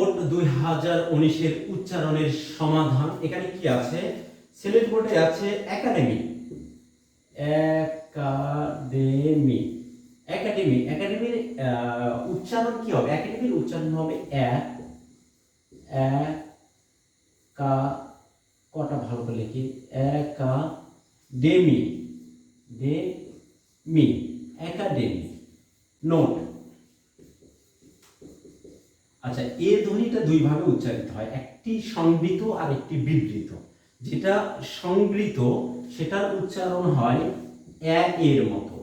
Board দুই হাজার উনিশের উচ্চারণের সমাধান। এখানে কি আছে? সিলেট বোর্ডে আছে একাডেমি। একাডেমি। একাডেমি। একাডেমির উচ্চারণ কি হবে? একাডেমির উচ্চারণ হবে এক। কা কটা ভালো করে লিখি। একা ডেমি ডে মি একাডেমি। নোট। আচ্ছা এ ধ্বনিটা দুই ভাবে উচ্চারিত হয়, একটি সংবৃত আর একটি বিবৃত। যেটা সংবৃত, সেটার উচ্চারণ হয় এ এর মতো,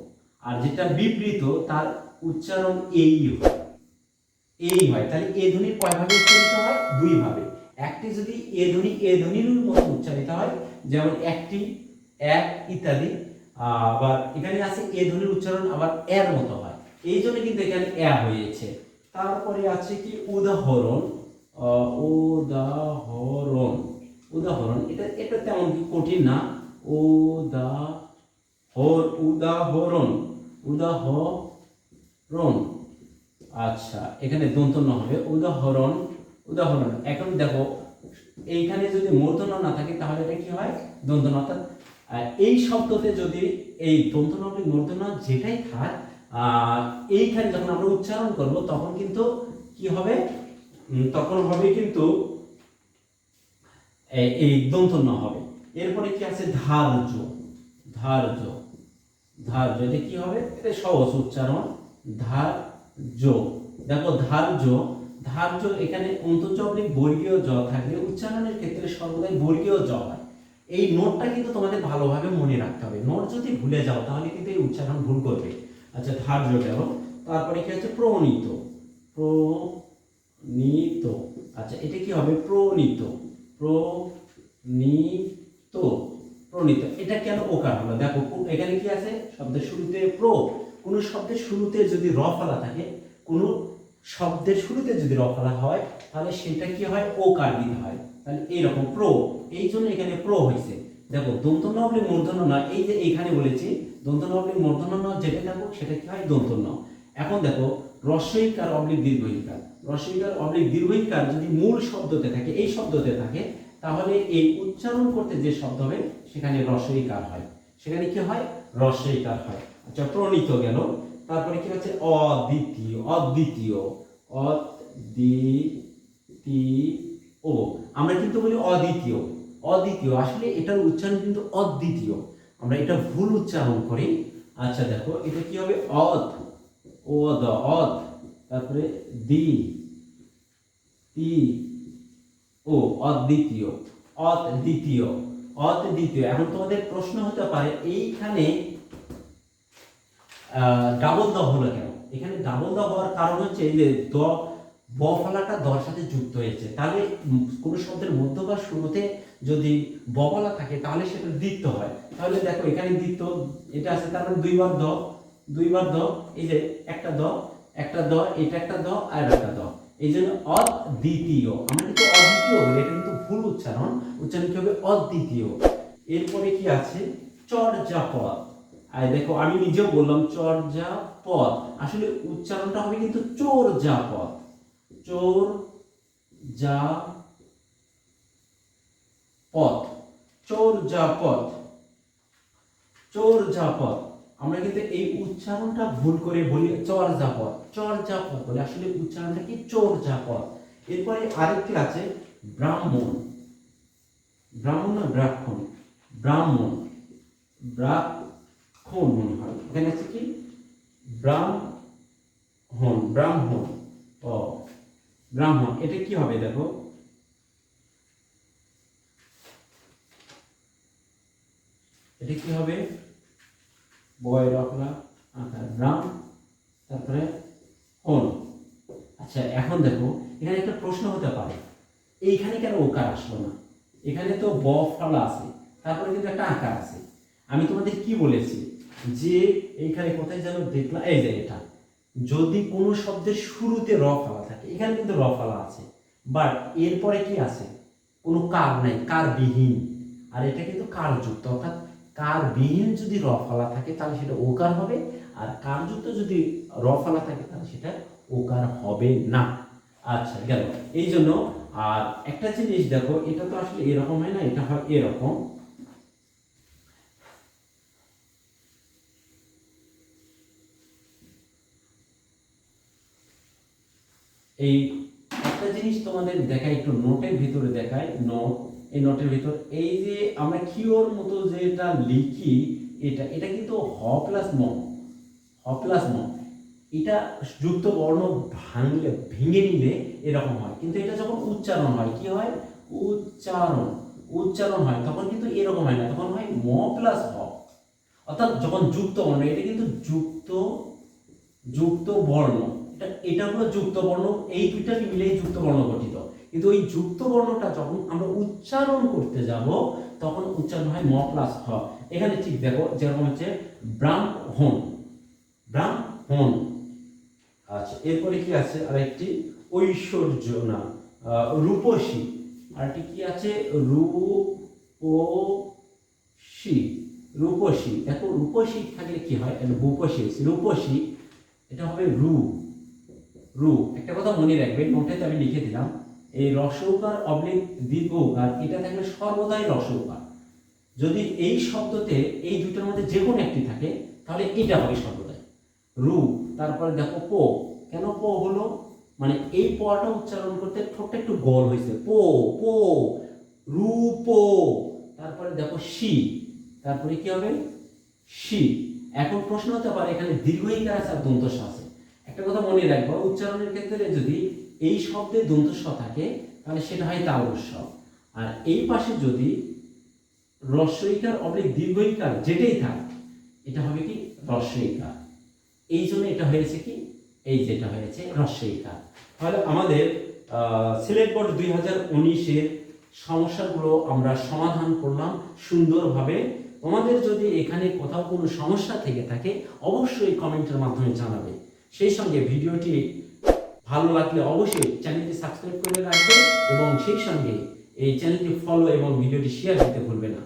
আর যেটা বিবৃত, তার উচ্চারণ এই হয়। এই হয়, তাহলে এ ধ্বনি কয়ভাবে উচ্চারিত হয়? দুই ভাবে একটি যদি এ ধ্বনি, এ ধ্বনির মতো উচ্চারিত হয়, যেমন একটি, এক, ইত্যাদি, আবার এখানে আছে এ ধ্বনির উচ্চারণ আবার এর মতো হয়। এই জন্য কিন্তু এখানে এ হয়েছে। তারপরে আছে কি উদাহরণ উদাহরণ উদাহরণ, এটা এটা তেমন কি কঠিন না, উদাহর, উদাহরণ উদাহরণ। আচ্ছা এখানে দন্তন্য হবে, উদাহরণ উদাহরণ। এখন দেখো, এইখানে যদি মূর্ধন্য না থাকে, তাহলে এটা কি হয়? দন্তন্য। অর্থাৎ এই শব্দতে যদি এই দন্তন্য, মূর্ধন্য যেটাই থাক এইখানে যখন আমরা উচ্চারণ করব, তখন কিন্তু কি হবে? তখন হবে কিন্তু এই- দন্তন্য হবে। এরপরে কি আছে? ধার্য ধার্য ধার্য। এটা কি হবে? এটা সহজ উচ্চারণ। ধার্য। দেখো, ধার্য ধার্য এখানে অন্তর্চবলিক বর্গীয় জ থাকলে উচ্চারণের ক্ষেত্রে সর্বদাই বর্গীয় জ হয়। এই নোটটা কিন্তু তোমাদের ভালোভাবে মনে রাখতে হবে। নোট যদি ভুলে যাও, তাহলে কিন্তু এই উচ্চারণ ভুল করবে। আচ্ছা ধার্য গেল তারপরে কি হচ্ছে প্রণীত প্রণীত। আচ্ছা এটা কি হবে? প্রণীত প্রণীত প্রণীত। এটা কেন ওকার হলো? দেখো এখানে কি আছে? শব্দের শুরুতে প্র। কোন শব্দের শুরুতে যদি র ফলা থাকে, কোন শব্দের শুরুতে যদি র ফলা হয়, তাহলে সেটা কি হয়? ওকার দিতে হয়। তাহলে এইরকম প্র। এই জন্য এখানে প্র হয়েছে দেখো দন্তন্য অবলি মূর্ধন্য না এই যে এইখানে বলেছি দন্তন্য অবলি মূর্ধন্য ন যেটা থাকুক সেটা কি হয়? দন্তন্য। এখন দেখো রস্বইকার অবলিক দীর্ঘইকার। রস্বইকার অবলিক দীর্ঘইকার যদি মূল শব্দতে থাকে, এই শব্দতে থাকে, তাহলে এই উচ্চারণ করতে যে শব্দ হবে, সেখানে রস্বইকার হয়। সেখানে কি হয়? রস্বইকার হয়। আচ্ছা প্রণীত গেল। তারপরে কি হচ্ছে? অদ্বিতীয় অদ্বিতীয় অদ্বিতীয়। আমরা কিন্তু বলি অদ্বিতীয়। অদ্বিতীয়। আসলে এটার উচ্চারণ কিন্তু অদ্বিতীয়। আমরা এটা ভুল উচ্চারণ করি। আচ্ছা দেখো, এটা কি হবে? অদ ও দ অদ তারপরে দি। তি। ও, অদ্বিতীয়। অদ্বিতীয়। অদ্বিতীয়। এখন তোমাদের প্রশ্ন হতে পারে, এইখানে ডাবল দ হলো কেন? এখানে ডাবল দ হওয়ার কারণ হচ্ছে যে দ ব ফলাটা দর সাথে যুক্ত হয়েছে। তাহলে কোনো শব্দের মধ্য বা শুরুতে যদি ব ফলা থাকে, তাহলে সেটা দ্বিত্ব হয়। তাহলে দেখো, এখানে দ্বিত্ব, এটা আছে, তার মানে দুইবার দ দুইবার দ, এই যে একটা দ একটা দ, এটা একটা দ, আর একটা দ। এই জন্য অদ্বিতীয়। আমরা কিন্তু অদ্বিতীয় বলি, এটা কিন্তু ভুল উচ্চারণ। উচ্চারণ কি হবে? অদ্বিতীয়। এরপরে কি আছে? চর্যাপদ। আর দেখো, আমি নিজেও বললাম চর্যাপদ। আসলে উচ্চারণটা হবে কিন্তু চোর জাপদ চোর, যা পথ। চোর চোর জাপদ আমরা কিন্তু এই উচ্চারণটা ভুল করে বলি, চর জাপদ চর জাপদ বলে। আসলে উচ্চারণটা কি? চোর জাপদ এরপরে আরেকটি আছে, ব্রাহ্মণ। ব্রাহ্মণ না ব্রাহ্মণ ব্রাহ্মণ। ব্রাহ্মণ মনে হয়। এখানে আছে কি? ব্রাহ্মণ। ব্রাহ্মণ। ও। ব্রাহ্মণ, এটা কি হবে দেখো? এটা কি হবে? বয় রকলা আকার ব্রাম তারপরে হন আচ্ছা এখন দেখো, এখানে একটা প্রশ্ন হতে পারে। এইখানে কেন ওকার আসলো না? এখানে তো ব ফলা আছে, তারপরে কিন্তু একটা আকার আছে। আমি তোমাদের কি বলেছি? যে এইখানে কোথায় যেন দেখলাম এই যে এটা। যদি কোনো শব্দের শুরুতে র ফলা থাকে, এখানে কিন্তু র ফলা আছে। বাট এরপরে কি আছে? কোনো কার নাই কার বিহীন আর এটা কিন্তু কারযুক্ত, অর্থাৎ কার বিহীন যদি র ফলা থাকে, তাহলে সেটা ওকার হবে। আর কারযুক্ত যদি র ফলা থাকে, তাহলে সেটা ওকার হবে না। আচ্ছা গেল। এই জন্য আর একটা জিনিস দেখো, এটা তো আসলে এরকম হয় না, এটা হয় এরকম। এই একটা জিনিস তোমাদের দেখাই, একটু নোটের ভিতরে দেখায় নোট এই নোটের ভিতর, এই যে আমরা কিওর মতো যেটা লিখি, এটা এটা কিন্তু হ প্লাস ম হ প্লাস ম এটা যুক্ত বর্ণ ভাঙলে, ভেঙে নিলে এরকম হয়। কিন্তু এটা যখন উচ্চারণ হয়, কি হয়? উচ্চারণ উচ্চারণ হয়, তখন কিন্তু এরকম হয় না, তখন হয় ম প্লাস হ অর্থাৎ যখন যুক্ত বর্ণ, এটা কিন্তু যুক্ত যুক্ত বর্ণ। এটা হলো যুক্ত বর্ণ এই দুইটাকে মিলে যুক্ত বর্ণ গঠিত। কিন্তু ওই যুক্ত বর্ণটা যখন আমরা উচ্চারণ করতে যাব, তখন উচ্চারণ হয় ম প্লাস হ এখানে ঠিক দেখো, যেরকম হচ্ছে ব্রাহ্মণ। ব্রাহ্মণ। আচ্ছা এরপরে কি আছে? আরেকটি ঐশ্বর্য না রূপসী। আরেকটি কি আছে? রূপসী। রূপসী। দেখো, রূপসী থাকলে কি হয়? রূপসী রূপসী, এটা হবে রু রু, একটা কথা মনে রাখবে নোটেতে আমি লিখে দিলাম, এই রসৌকার অবলিক দীর্ঘকার, এটা থাকলে সর্বদাই রসৌকার। যদি এই শব্দতে এই দুটোর মধ্যে যে কোনো একটি থাকে, তাহলে এটা হবে সর্বদাই। রু, তারপরে দেখো পো, কেন পো হলো? মানে এই পটা উচ্চারণ করতে ঠোঁটটা একটু গোল হয়েছে, পো পো, রু, পো, তারপরে দেখো সি তারপরে কি হবে? সি এখন প্রশ্ন হতে পারে, এখানে দীর্ঘইকার আছে আর দন্তস্ব আছে? একটা কথা মনে রাখব, উচ্চারণের ক্ষেত্রে যদি এই শব্দে দন্তস্ব থাকে, তাহলে সেটা হয় তালস্ব আর এই পাশে যদি রস্বইকার অবলিক দীর্ঘইকার যেটাই থাক, এটা হবে কি রস্বইকার। এই জন্য এটা হয়েছে কি? এই যেটা হয়েছে রস্বইকার। তাহলে আমাদের সিলেট বোর্ড দুই হাজার উনিশের সমস্যাগুলো আমরা সমাধান করলাম সুন্দরভাবে। তোমাদের যদি এখানে কোথাও কোনো সমস্যা থেকে থাকে, অবশ্যই কমেন্টের মাধ্যমে জানাবে। সেই সঙ্গে ভিডিওটি ভালো লাগলে অবশ্যই চ্যানেলটি সাবস্ক্রাইব করে রাখবেন এবং সেই সঙ্গে এই চ্যানেলটি ফলো এবং ভিডিওটি শেয়ার দিতে ভুলবে না।